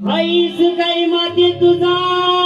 Ice काही माती तुझा?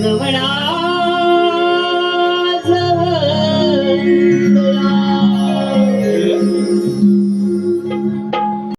नवळा